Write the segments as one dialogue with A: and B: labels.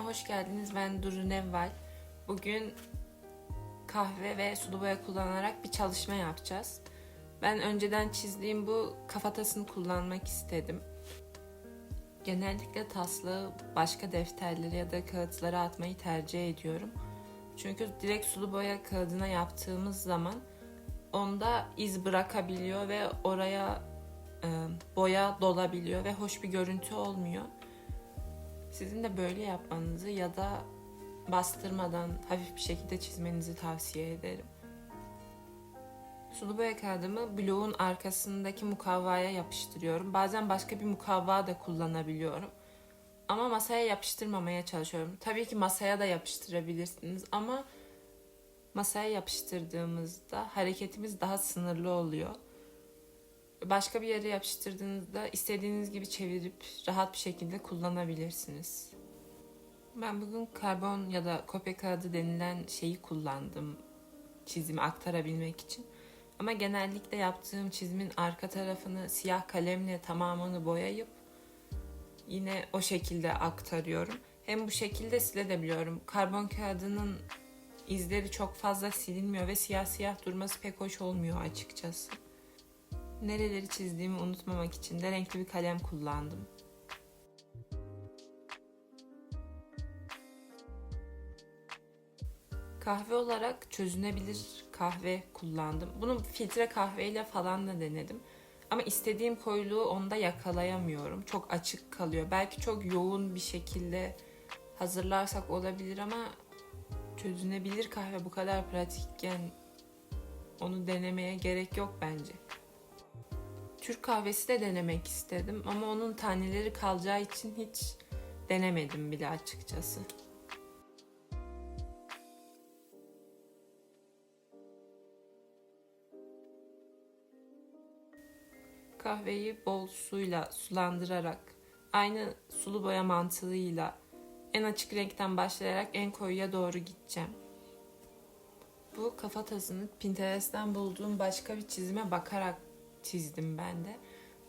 A: Videoma hoş geldiniz. Ben Duru Nevval. Bugün kahve ve sulu boya kullanarak bir çalışma yapacağız. Ben önceden çizdiğim bu kafatasını kullanmak istedim. Genellikle taslığı başka defterlere ya da kağıtlara atmayı tercih ediyorum. Çünkü direkt sulu boya kağıdına yaptığımız zaman onda iz bırakabiliyor ve oraya e, boya dolabiliyor ve hoş bir görüntü olmuyor. Sizin de böyle yapmanızı ya da bastırmadan hafif bir şekilde çizmenizi tavsiye ederim. Sulu boya kağıdımı bloğun arkasındaki mukavvaya yapıştırıyorum. Bazen başka bir mukavva da kullanabiliyorum. Ama masaya yapıştırmamaya çalışıyorum. Tabii ki masaya da yapıştırabilirsiniz ama masaya yapıştırdığımızda hareketimiz daha sınırlı oluyor. Başka bir yere yapıştırdığınızda istediğiniz gibi çevirip rahat bir şekilde kullanabilirsiniz. Ben bugün karbon ya da kopya kağıdı denilen şeyi kullandım çizimi aktarabilmek için. Ama genellikle yaptığım çizimin arka tarafını siyah kalemle tamamını boyayıp yine o şekilde aktarıyorum. Hem bu şekilde silebiliyorum. Karbon kağıdının izleri çok fazla silinmiyor ve siyah siyah durması pek hoş olmuyor açıkçası. Nereleri çizdiğimi unutmamak için de renkli bir kalem kullandım. Kahve olarak çözünebilir kahve kullandım. Bunu filtre kahveyle falan da denedim. Ama istediğim koyuluğu onda yakalayamıyorum. Çok açık kalıyor. Belki çok yoğun bir şekilde hazırlarsak olabilir ama çözünebilir kahve bu kadar pratikken onu denemeye gerek yok bence. Türk kahvesi de denemek istedim ama onun taneleri kalacağı için hiç denemedim bile açıkçası. Kahveyi bol suyla sulandırarak aynı sulu boya mantığıyla en açık renkten başlayarak en koyuya doğru gideceğim. Bu kafatasını Pinterest'ten bulduğum başka bir çizime bakarak çizdim ben de.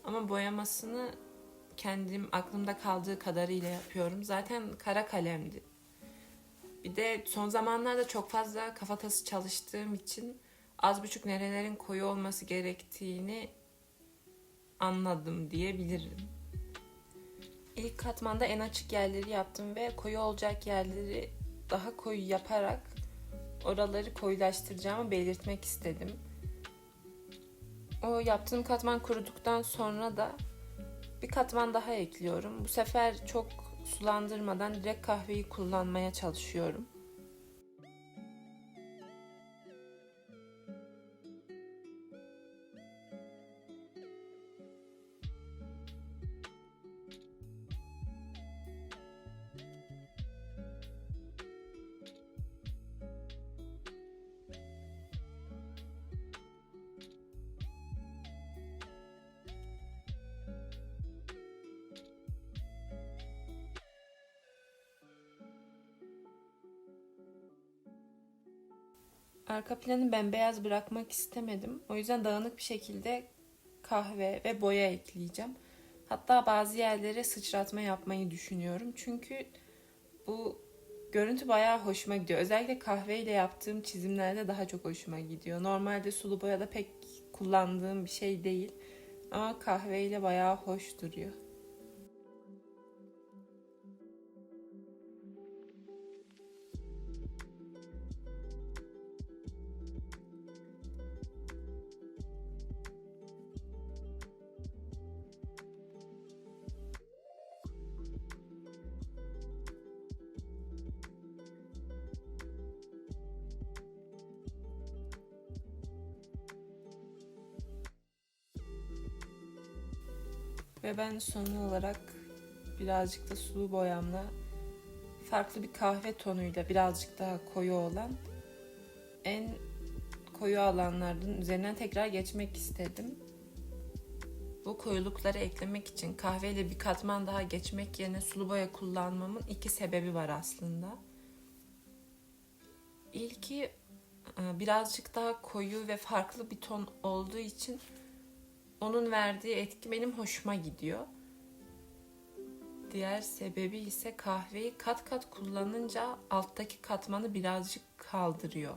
A: Ama boyamasını kendim aklımda kaldığı kadarıyla yapıyorum. Zaten kara kalemdi. Bir de son zamanlarda çok fazla kafatası çalıştığım için az buçuk nerelerin koyu olması gerektiğini anladım diyebilirim. İlk katmanda en açık yerleri yaptım ve koyu olacak yerleri daha koyu yaparak oraları koyulaştıracağımı belirtmek istedim. O yaptığım katman kuruduktan sonra da bir katman daha ekliyorum. Bu sefer çok sulandırmadan direkt kahveyi kullanmaya çalışıyorum. Arka planı bembeyaz bırakmak istemedim. O yüzden dağınık bir şekilde kahve ve boya ekleyeceğim. Hatta bazı yerlere sıçratma yapmayı düşünüyorum. Çünkü bu görüntü bayağı hoşuma gidiyor. Özellikle kahveyle yaptığım çizimlerde daha çok hoşuma gidiyor. Normalde sulu boyada pek kullandığım bir şey değil. Ama kahveyle bayağı hoş duruyor. Ve ben son olarak birazcık da sulu boyamla farklı bir kahve tonuyla birazcık daha koyu olan en koyu alanlardan üzerinden tekrar geçmek istedim. Bu koyulukları eklemek için kahveyle bir katman daha geçmek yerine sulu boya kullanmamın iki sebebi var aslında. İlki e, birazcık daha koyu ve farklı bir ton olduğu için onun verdiği etki benim hoşuma gidiyor. Diğer sebebi ise kahveyi kat kat kullanınca alttaki katmanı birazcık kaldırıyor.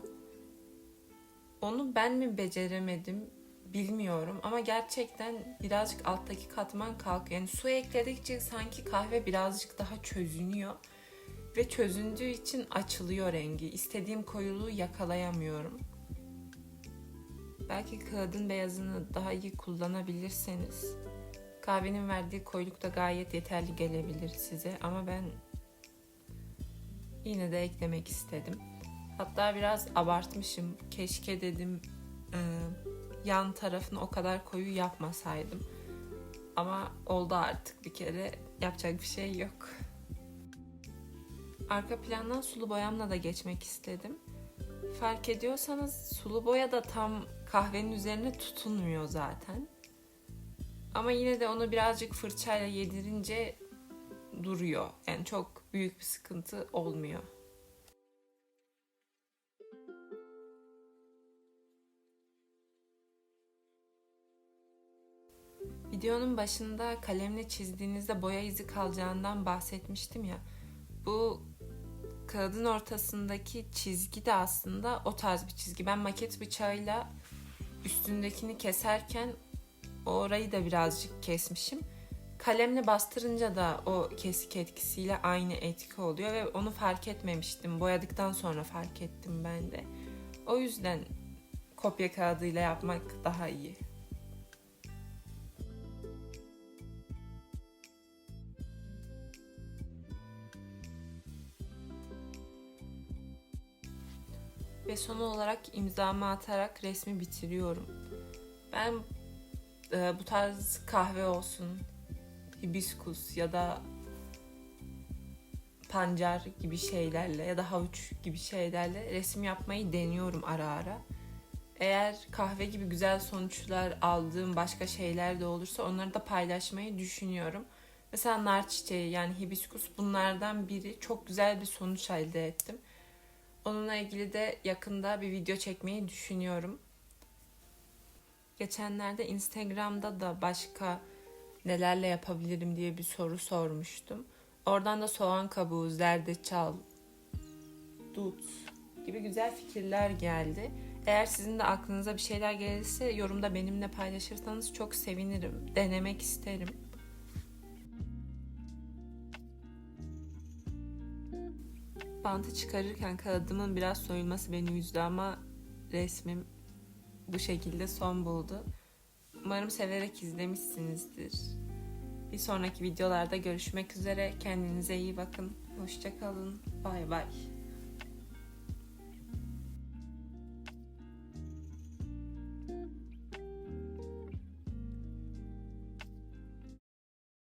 A: Onu ben mi beceremedim bilmiyorum ama gerçekten birazcık alttaki katman kalkıyor. Yani su ekledikçe sanki kahve birazcık daha çözünüyor ve çözündüğü için açılıyor rengi. İstediğim koyuluğu yakalayamıyorum. Belki kağıdın beyazını daha iyi kullanabilirseniz kahvenin verdiği koyuluk da gayet yeterli gelebilir size ama ben yine de eklemek istedim. Hatta biraz abartmışım. Keşke dedim e, yan tarafını o kadar koyu yapmasaydım. Ama oldu artık bir kere. Yapacak bir şey yok. Arka plandan sulu boyamla da geçmek istedim. Fark ediyorsanız sulu boya da tam kahvenin üzerine tutunmuyor zaten. Ama yine de onu birazcık fırçayla yedirince duruyor. Yani çok büyük bir sıkıntı olmuyor. Videonun başında kalemle çizdiğinizde boya izi kalacağından bahsetmiştim ya. Bu kağıdın ortasındaki çizgi de aslında o tarz bir çizgi. Ben maket bıçağıyla üstündekini keserken orayı da birazcık kesmişim. Kalemle bastırınca da o kesik etkisiyle aynı etki oluyor ve onu fark etmemiştim. Boyadıktan sonra fark ettim ben de. O yüzden kopya kağıdıyla yapmak daha iyi. Ve son olarak imzamı atarak resmi bitiriyorum. Ben e, bu tarz kahve olsun, hibiskus ya da pancar gibi şeylerle ya da havuç gibi şeylerle resim yapmayı deniyorum ara ara. Eğer kahve gibi güzel sonuçlar aldığım başka şeyler de olursa onları da paylaşmayı düşünüyorum. Mesela nar çiçeği yani hibiskus bunlardan biri çok güzel bir sonuç elde ettim. Onunla ilgili de yakında bir video çekmeyi düşünüyorum. Geçenlerde Instagram'da da başka nelerle yapabilirim diye bir soru sormuştum. Oradan da soğan kabuğu, zerdeçal, dut gibi güzel fikirler geldi. Eğer sizin de aklınıza bir şeyler gelirse yorumda benimle paylaşırsanız çok sevinirim. Denemek isterim. Bantı çıkarırken kağıdımın biraz soyulması beni üzdü ama resmim bu şekilde son buldu. Umarım severek izlemişsinizdir. Bir sonraki videolarda görüşmek üzere. Kendinize iyi bakın. Hoşçakalın. Bay bay.